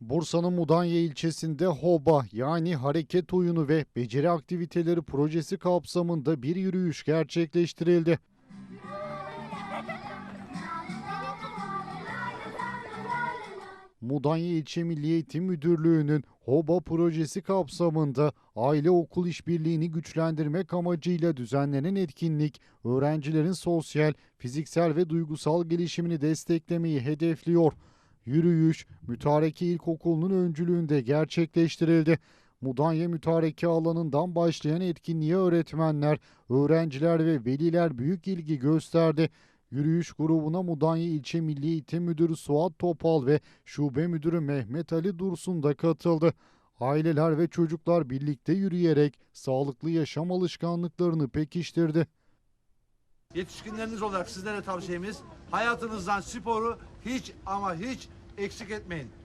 Bursa'nın Mudanya ilçesinde HOBA yani hareket oyunu ve beceri aktiviteleri projesi kapsamında bir yürüyüş gerçekleştirildi. Mudanya İlçe Milli Eğitim Müdürlüğü'nün HOBA projesi kapsamında aile okul işbirliğini güçlendirmek amacıyla düzenlenen etkinlik öğrencilerin sosyal, fiziksel ve duygusal gelişimini desteklemeyi hedefliyor. Yürüyüş Mütareke İlkokulu'nun öncülüğünde gerçekleştirildi. Mudanya Mütareke alanından başlayan etkinliğe öğretmenler, öğrenciler ve veliler büyük ilgi gösterdi. Yürüyüş grubuna Mudanya İlçe Milli Eğitim Müdürü Suat Topal ve Şube Müdürü Mehmet Ali Dursun da katıldı. Aileler ve çocuklar birlikte yürüyerek sağlıklı yaşam alışkanlıklarını pekiştirdi. Yetişkinleriniz olarak sizlere tavsiyemiz hayatınızdan sporu hiç ama hiç eksik etmeyin.